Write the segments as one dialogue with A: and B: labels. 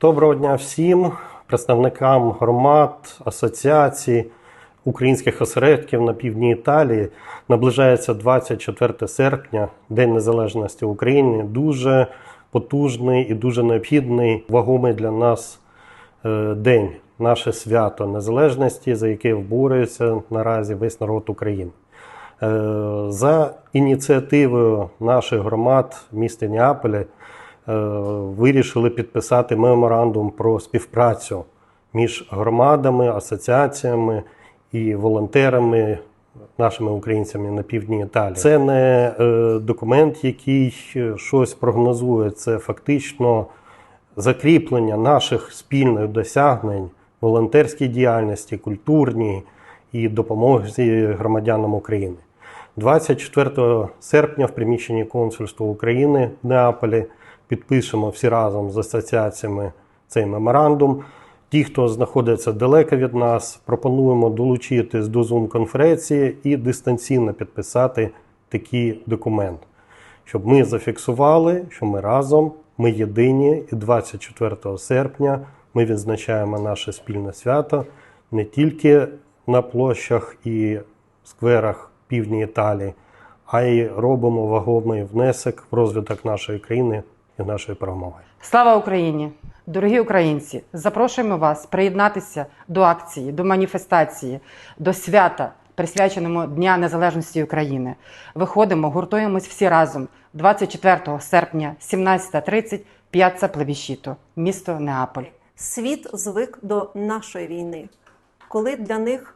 A: Доброго дня всім представникам громад, асоціацій, українських осередків на півдні Італії. Наближається 24 серпня, День Незалежності України. Дуже потужний і дуже необхідний, вагомий для нас е, день, наше свято незалежності, за яке борюється наразі весь народ України. Е, За ініціативою наших громад Неаполі е, вирішили підписати меморандум про співпрацю між громадами, асоціаціями і волонтерами, нашими українцями на півдні Італії. Це не е, документ, який е, щось прогнозує, це фактично закріплення наших спільних досягнень, волонтерській діяльності, культурній і допомозі громадянам України. 24 серпня в приміщенні консульства України в Неаполі підпишемо всі разом з асоціаціями цей меморандум. Ті, хто знаходиться далеко від нас, пропонуємо долучитись до Zoom-конференції і дистанційно підписати такий документ, щоб ми зафіксували, що ми разом, ми єдині, і 24 серпня ми відзначаємо наше спільне свято не тільки на площах і скверах півдні Італії, а й робимо вагомий внесок в розвиток нашої країни і нашої перемоги.
B: Слава Україні! Дорогі українці! Запрошуємо вас приєднатися до акції, до маніфестації, до свята, присвяченому Дня Незалежності України. Виходимо, гуртуємось всі разом 24 серпня, 17.30, п'яцца Плебіщіто, місто Неаполь.
C: Світ звик до нашої війни, коли для них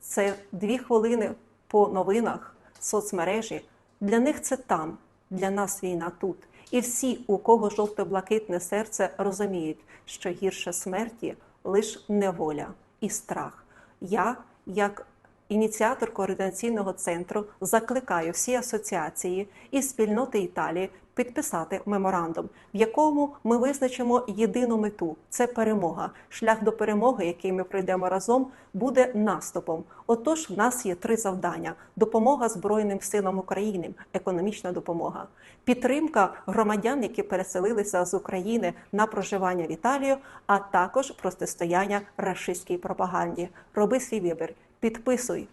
C: це дві хвилини по новинах, соцмережі. Для них це там, для нас війна тут. І всі, у кого жовто-блакитне серце, розуміють, що гірше смерті лише неволя і страх. Я, як ініціатор координаційного центру, закликаю всі асоціації і спільноти Італії підписати меморандум, в якому ми визначимо єдину мету це перемога. Шлях до перемоги, який ми пройдемо разом, буде наступом. Отож, в нас є три завдання: допомога Збройним силам України, економічна допомога, підтримка громадян, які переселилися з України на проживання в Італію, а також протистояння рашистській пропаганді. Роби свій вибір, підписуй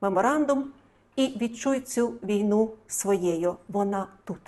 C: меморандум і відчуй цю війну своєю. Вона тут.